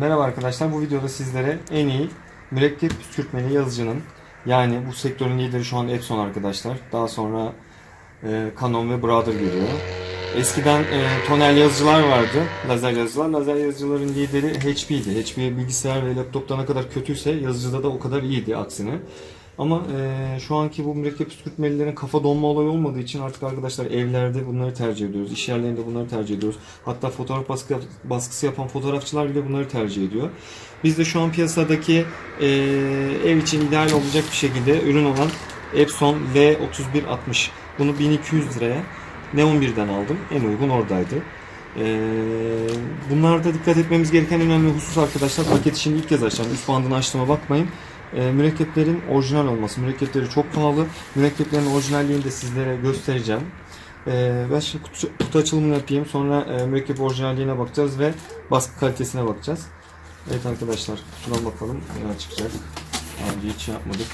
Merhaba arkadaşlar. Bu videoda sizlere en iyi mürekkep püskürtmeli yazıcının yani bu sektörün lideri şu an Epson arkadaşlar. Daha sonra e, Canon ve Brother geliyor. Eskiden e, tonel yazıcılar vardı. Lazer yazıcılar. Lazer yazıcıların lideri HP'ydi. HP bilgisayar ve laptopta ne kadar kötüyse yazıcıda da o kadar iyiydi aksine. Ama e, şu anki bu mürekkep püskürtmelilerin kafa donma olayı olmadığı için artık arkadaşlar evlerde bunları tercih ediyoruz. İş yerlerinde bunları tercih ediyoruz. Hatta fotoğraf baskı, baskısı yapan fotoğrafçılar bile bunları tercih ediyor. Biz de şu an piyasadaki e, ev için ideal olacak bir şekilde ürün olan Epson V3160. Bunu 1200 liraya Neon 1'den aldım. En uygun oradaydı. Ee, bunlarda dikkat etmemiz gereken önemli husus arkadaşlar. Paketi şimdi ilk kez açacağım. Üst bandını açtığıma bakmayın. Ee, mürekkeplerin orijinal olması. Mürekkepleri çok pahalı. Mürekkeplerin orijinalliğini de sizlere göstereceğim. Ee, ben şimdi kutu, kutu açılımını yapayım. Sonra e, mürekkep orijinalliğine bakacağız ve baskı kalitesine bakacağız. Evet arkadaşlar kutudan bakalım neler çıkacak. Önce hiç şey yapmadık.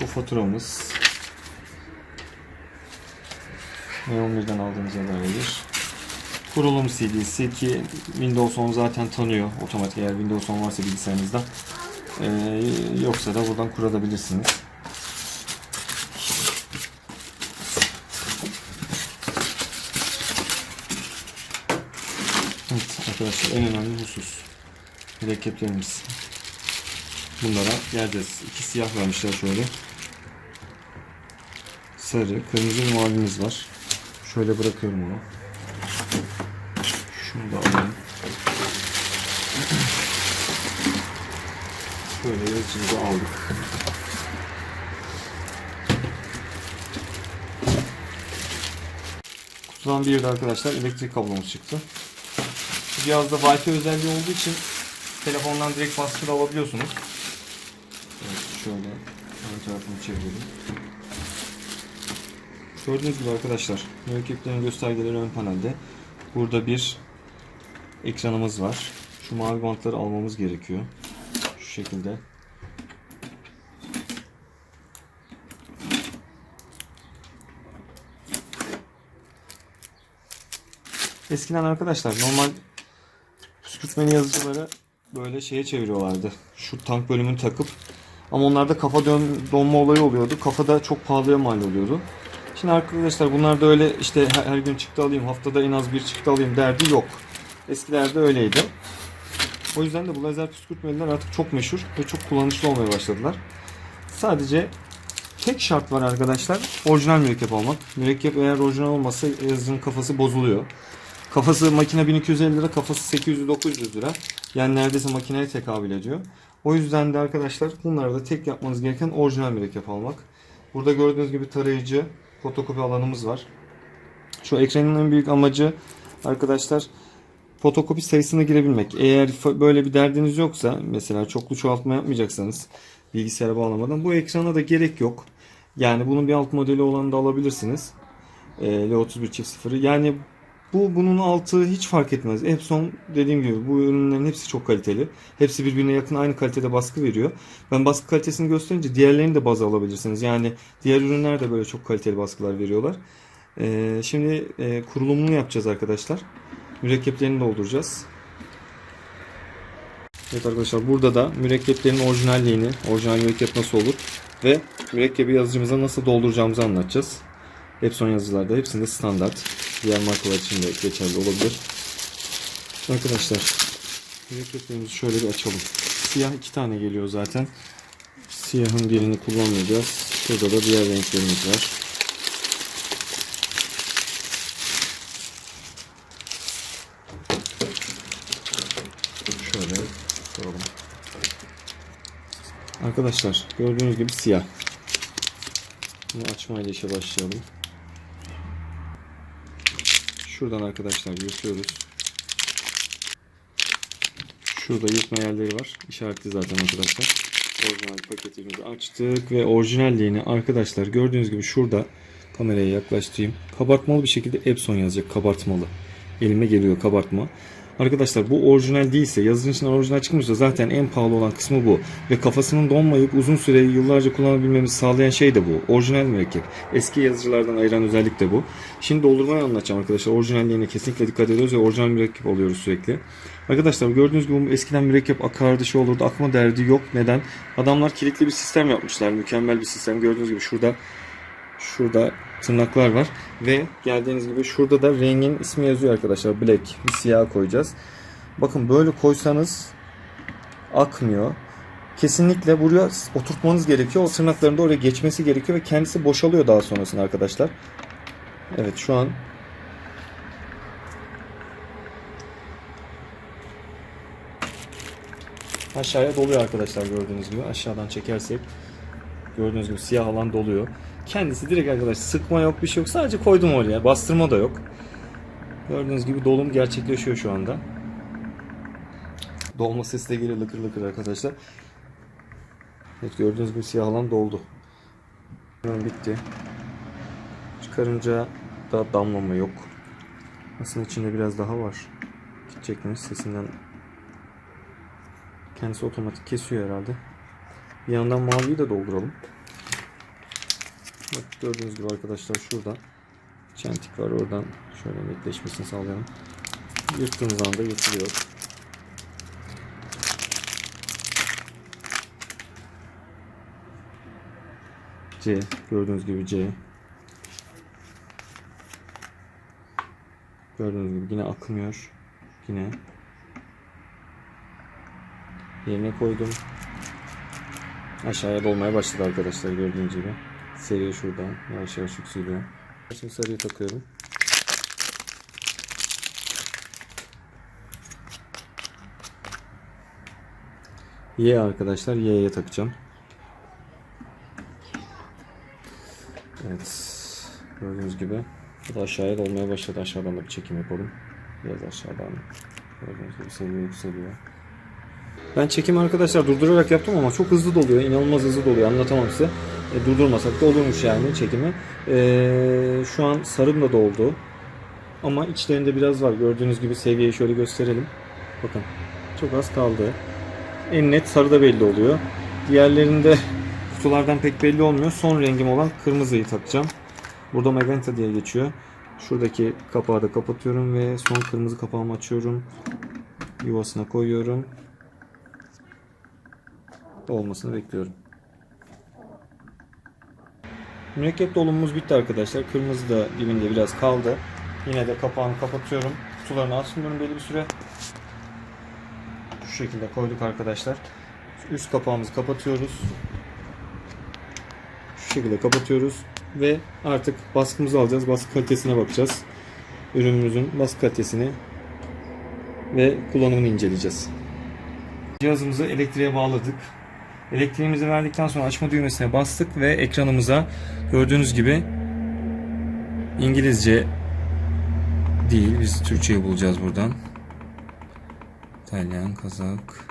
Bu faturamız. Neon 1'den aldığımıza dair. Kurulum CD'si ki Windows 10 zaten tanıyor otomatik eğer Windows 10 varsa bilgisayarınızda. Ee, yoksa da buradan kurabilirsiniz. Evet arkadaşlar en önemli husus mürekkeplerimiz. Bunlara geleceğiz. İki siyah vermişler şöyle. Sarı, kırmızı mavimiz var. Şöyle bırakıyorum onu. Şunu da alayım. Şöyle yazıcımızı aldık. Kutudan bir de arkadaşlar elektrik kablomuz çıktı. Cihazda Wi-Fi özelliği olduğu için telefondan direkt baskı da alabiliyorsunuz. Evet, şöyle ön tarafını çevirelim. Gördüğünüz gibi arkadaşlar mürekkeplerin göstergeleri ön panelde. Burada bir ekranımız var. Şu mavi bantları almamız gerekiyor. Şekilde. Eskiden arkadaşlar normal püskürtmeli yazıcıları böyle şeye çeviriyorlardı. Şu tank bölümünü takıp ama onlarda kafa dön, donma olayı oluyordu. Kafada çok pahalıya mal oluyordu. Şimdi arkadaşlar bunlar da öyle işte her, her gün çıktı alayım, haftada en az bir çıktı alayım derdi yok. Eskilerde öyleydi. O yüzden de bu lazer püskürtmeliler artık çok meşhur ve çok kullanışlı olmaya başladılar. Sadece tek şart var arkadaşlar. Orijinal mürekkep almak. Mürekkep eğer orijinal olmazsa yazıcının kafası bozuluyor. Kafası makine 1250 lira, kafası 800-900 lira. Yani neredeyse makineye tekabül ediyor. O yüzden de arkadaşlar bunlarda tek yapmanız gereken orijinal mürekkep almak. Burada gördüğünüz gibi tarayıcı, fotokopi alanımız var. Şu ekranın en büyük amacı arkadaşlar fotokopi sayısına girebilmek. Eğer böyle bir derdiniz yoksa mesela çoklu çoğaltma yapmayacaksanız bilgisayara bağlamadan bu ekrana da gerek yok. Yani bunun bir alt modeli olanı da alabilirsiniz. Ee, L31 çift sıfırı. Yani bu bunun altı hiç fark etmez. Epson dediğim gibi bu ürünlerin hepsi çok kaliteli. Hepsi birbirine yakın aynı kalitede baskı veriyor. Ben baskı kalitesini gösterince diğerlerini de baz alabilirsiniz. Yani diğer ürünler de böyle çok kaliteli baskılar veriyorlar. Ee, şimdi e, kurulumunu yapacağız arkadaşlar. Mürekkeplerini dolduracağız. Evet arkadaşlar burada da mürekkeplerin orijinalliğini, orijinal mürekkep nasıl olur ve mürekkebi yazıcımıza nasıl dolduracağımızı anlatacağız. Epson yazıcılarda hepsinde standart. Diğer markalar için de geçerli olabilir. Arkadaşlar mürekkeplerimizi şöyle bir açalım. Siyah iki tane geliyor zaten. Siyahın birini kullanmayacağız. Burada da diğer renklerimiz var. Şöyle koyalım. Arkadaşlar gördüğünüz gibi siyah. Bunu açmayla işe başlayalım. Şuradan arkadaşlar yırtıyoruz. Şurada yırtma yerleri var. İşaretli zaten arkadaşlar. Orijinal paketimizi açtık ve orijinalliğini arkadaşlar gördüğünüz gibi şurada kameraya yaklaştırayım. Kabartmalı bir şekilde Epson yazacak kabartmalı. Elime geliyor kabartma. Arkadaşlar bu orijinal değilse yazının içinden orijinal çıkmışsa zaten en pahalı olan kısmı bu. Ve kafasının donmayıp uzun süre yıllarca kullanabilmemizi sağlayan şey de bu. Orijinal mürekkep. Eski yazıcılardan ayıran özellik de bu. Şimdi doldurmayı anlatacağım arkadaşlar. Orijinalliğine kesinlikle dikkat ediyoruz ve orijinal mürekkep alıyoruz sürekli. Arkadaşlar gördüğünüz gibi eskiden mürekkep akardı şey olurdu. Akma derdi yok. Neden? Adamlar kilitli bir sistem yapmışlar. Mükemmel bir sistem. Gördüğünüz gibi şurada şurada tırnaklar var. Ve geldiğiniz gibi şurada da rengin ismi yazıyor arkadaşlar. Black. Bir siyah koyacağız. Bakın böyle koysanız akmıyor. Kesinlikle buraya oturtmanız gerekiyor. O tırnakların da oraya geçmesi gerekiyor ve kendisi boşalıyor daha sonrasında arkadaşlar. Evet şu an aşağıya doluyor arkadaşlar gördüğünüz gibi. Aşağıdan çekersek gördüğünüz gibi siyah alan doluyor. Kendisi direkt arkadaşlar sıkma yok bir şey yok. Sadece koydum oraya. Bastırma da yok. Gördüğünüz gibi dolum gerçekleşiyor şu anda. Dolma sesi de geliyor lıkır lıkır arkadaşlar. Evet gördüğünüz gibi siyah alan doldu. Hemen bitti. Çıkarınca da damlama yok. Aslında içinde biraz daha var. Gidecekmiş sesinden. Kendisi otomatik kesiyor herhalde. Bir yandan maviyi de dolduralım. Bak gördüğünüz gibi arkadaşlar şurada çentik var. Oradan şöyle netleşmesini sağlayalım. Yırttığınız anda yırtılıyor. C gördüğünüz gibi C. Gördüğünüz gibi yine akmıyor. Yine. Yerine koydum. Aşağıya dolmaya başladı arkadaşlar gördüğünüz gibi seri şuradan yavaş yavaş yükseliyor şimdi sarıyı takıyorum Y arkadaşlar Y'ye takacağım Evet. Gördüğünüz gibi bu da aşağıya dolmaya başladı. Aşağıdan da bir çekim yapalım. Biraz aşağıdan. Gördüğünüz gibi seviye yükseliyor. Ben çekimi arkadaşlar durdurarak yaptım ama çok hızlı doluyor. İnanılmaz hızlı doluyor. Anlatamam size. E, durdurmasak da olurmuş yani çekimi. E, şu an sarım da doldu. Ama içlerinde biraz var. Gördüğünüz gibi seviyeyi şöyle gösterelim. Bakın. Çok az kaldı. En net sarıda belli oluyor. Diğerlerinde kutulardan pek belli olmuyor. Son rengim olan kırmızıyı takacağım. Burada Magenta diye geçiyor. Şuradaki kapağı da kapatıyorum ve son kırmızı kapağımı açıyorum. Yuvasına koyuyorum. Olmasını bekliyorum. Mürekkep dolumumuz bitti arkadaşlar. Kırmızı da dibinde biraz kaldı. Yine de kapağını kapatıyorum. Kutularını açmıyorum belli bir süre. Şu şekilde koyduk arkadaşlar. Üst kapağımızı kapatıyoruz. Şu şekilde kapatıyoruz ve artık baskımızı alacağız. Baskı kalitesine bakacağız. Ürünümüzün baskı kalitesini ve kullanımını inceleyeceğiz. Cihazımızı elektriğe bağladık. Elektriğimizi verdikten sonra açma düğmesine bastık ve ekranımıza gördüğünüz gibi İngilizce değil biz Türkçeyi bulacağız buradan. İtalyan, Kazak,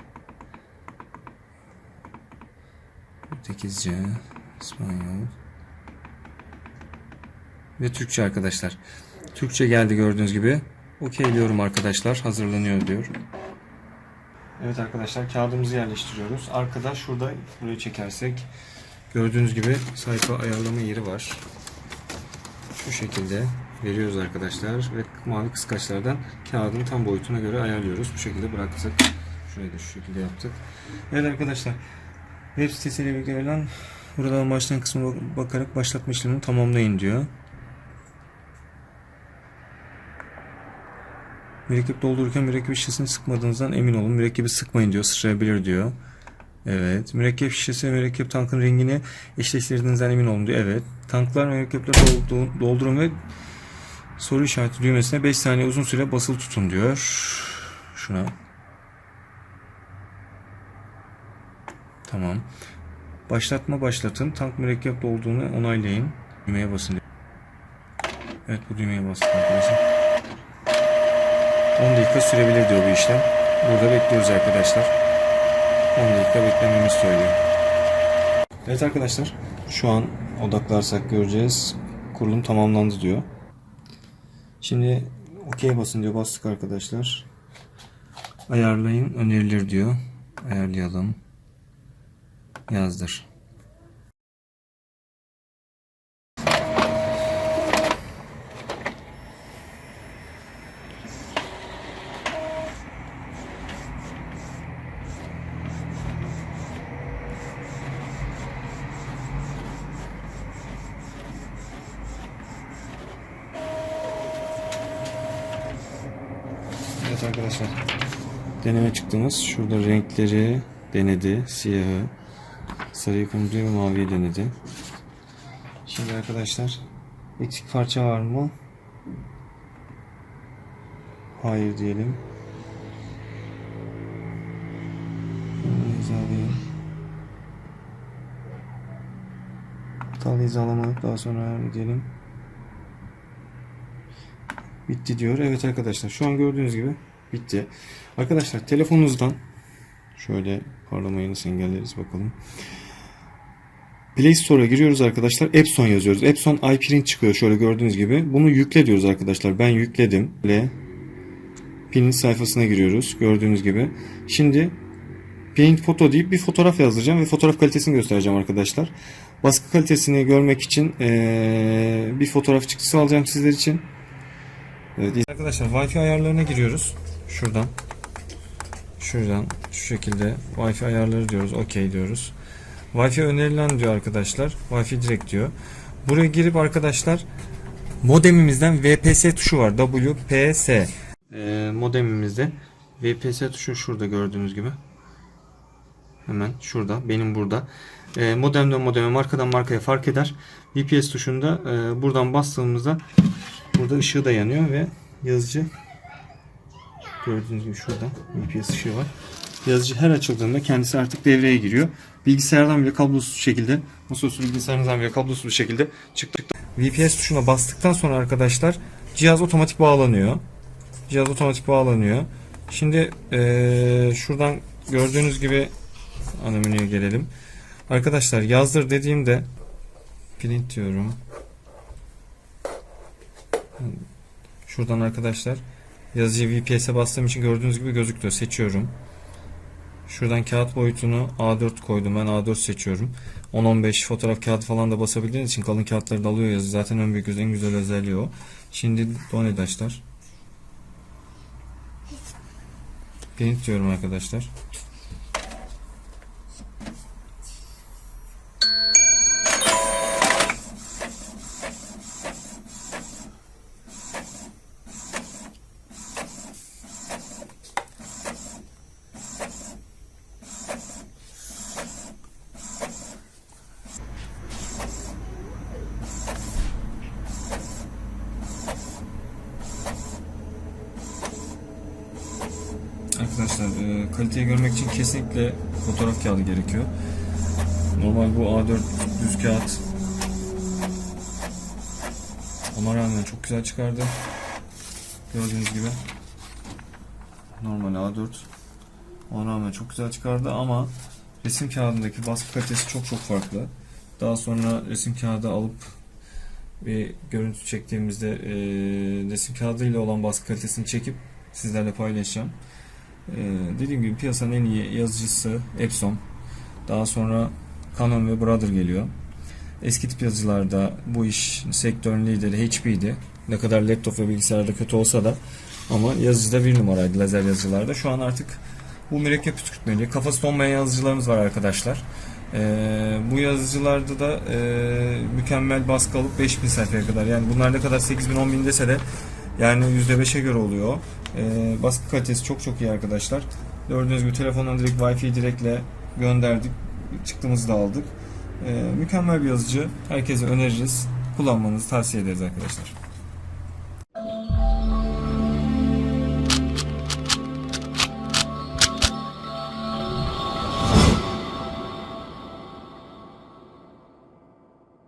Portekizce, İspanyol ve Türkçe arkadaşlar. Türkçe geldi gördüğünüz gibi. Okey diyorum arkadaşlar. Hazırlanıyor diyor. Evet arkadaşlar kağıdımızı yerleştiriyoruz. Arkada şurada burayı çekersek gördüğünüz gibi sayfa ayarlama yeri var. Şu şekilde veriyoruz arkadaşlar ve mavi kıskaçlardan kağıdın tam boyutuna göre ayarlıyoruz. Bu şekilde bıraktık. Şurayı da şu şekilde yaptık. Evet arkadaşlar web sitesiyle birlikte verilen buradan başlayan kısmına bakarak başlatma işlemini tamamlayın diyor. Mürekkep doldururken mürekkep şişesini sıkmadığınızdan emin olun. Mürekkebi sıkmayın diyor. Sıçrayabilir diyor. Evet. Mürekkep şişesi ve mürekkep tankın rengini eşleştirdiğinizden emin olun diyor. Evet. Tanklar mürekkeple doldu- doldurun ve soru işareti düğmesine 5 saniye uzun süre basılı tutun diyor. Şuna. Tamam. Başlatma başlatın. Tank mürekkep dolduğunu onaylayın. Düğmeye basın diyor. Evet bu düğmeye bastık arkadaşlar. 10 dakika sürebilir diyor bu işlem. Burada bekliyoruz arkadaşlar. 10 dakika beklememizi söylüyor. Evet arkadaşlar şu an odaklarsak göreceğiz. Kurulum tamamlandı diyor. Şimdi OK basın diyor. Bastık arkadaşlar. Ayarlayın önerilir diyor. Ayarlayalım. Yazdır. Arkadaşlar. Deneme çıktığımız şurada renkleri denedi. Siyahı, sarıyı, kırmızıyı ve maviyi denedi. Şimdi arkadaşlar eksik parça var mı? Hayır diyelim. Hizalayayım. Tal hizalamadık daha sonra ayarlı diyelim. Bitti diyor. Evet arkadaşlar şu an gördüğünüz gibi bitti. Arkadaşlar telefonunuzdan şöyle parlamayı nasıl engelleriz bakalım. Play Store'a giriyoruz arkadaşlar. Epson yazıyoruz. Epson iPrint çıkıyor şöyle gördüğünüz gibi. Bunu yükle diyoruz arkadaşlar. Ben yükledim. Ve Print sayfasına giriyoruz. Gördüğünüz gibi. Şimdi Paint Photo deyip bir fotoğraf yazdıracağım ve fotoğraf kalitesini göstereceğim arkadaşlar. Baskı kalitesini görmek için eee, bir fotoğraf çıktısı alacağım sizler için. Evet, arkadaşlar Wi-Fi ayarlarına giriyoruz. Şuradan. Şuradan şu şekilde Wi-Fi ayarları diyoruz. OK diyoruz. Wi-Fi önerilen diyor arkadaşlar. Wi-Fi direkt diyor. Buraya girip arkadaşlar modemimizden VPS tuşu var. WPS. Ee, modemimizde VPS tuşu şurada gördüğünüz gibi. Hemen şurada. Benim burada. Ee, modemden modeme markadan markaya fark eder. VPS tuşunda e, buradan bastığımızda burada ışığı da yanıyor ve yazıcı gördüğünüz gibi şurada VPS ışığı var. Yazıcı her açıldığında kendisi artık devreye giriyor. Bilgisayardan bile kablosuz şekilde, masaüstü bilgisayarınızdan bile kablosuz bir şekilde çıktı. VPS tuşuna bastıktan sonra arkadaşlar cihaz otomatik bağlanıyor. Cihaz otomatik bağlanıyor. Şimdi eee, şuradan gördüğünüz gibi ana menüye gelelim. Arkadaşlar yazdır dediğimde print diyorum. Şuradan arkadaşlar yazıcıyı VPS'e bastığım için gördüğünüz gibi gözüküyor. Seçiyorum. Şuradan kağıt boyutunu A4 koydum. Ben A4 seçiyorum. 10-15 fotoğraf kağıt falan da basabildiğiniz için kalın kağıtları da alıyor yazı. Zaten en büyük en güzel özelliği o. Şimdi done daşlar. Print diyorum arkadaşlar. Arkadaşlar e, kaliteyi görmek için kesinlikle fotoğraf kağıdı gerekiyor. Normal bu A4 düz kağıt ona rağmen çok güzel çıkardı. Gördüğünüz gibi normal A4 ona rağmen çok güzel çıkardı ama resim kağıdındaki baskı kalitesi çok çok farklı. Daha sonra resim kağıdı alıp bir görüntü çektiğimizde e, resim kağıdıyla olan baskı kalitesini çekip sizlerle paylaşacağım. Ee, dediğim gibi piyasanın en iyi yazıcısı Epson. Daha sonra Canon ve Brother geliyor. Eski tip yazıcılarda bu iş sektörün lideri HP'ydi. Ne kadar laptop ve bilgisayarda kötü olsa da ama yazıcıda bir numaraydı lazer yazıcılarda. Şu an artık bu mürekkep püskürtmeli. Kafası donmayan yazıcılarımız var arkadaşlar. Ee, bu yazıcılarda da e, mükemmel baskı alıp 5000 sayfaya kadar. Yani bunlar ne kadar 8000 10000 dese de yani %5'e göre oluyor. Ee, baskı kalitesi çok çok iyi arkadaşlar. Gördüğünüz gibi telefondan direkt Wi-Fi direktle gönderdik. Çıktığımızı da aldık. Ee, mükemmel bir yazıcı. Herkese öneririz. Kullanmanızı tavsiye ederiz arkadaşlar.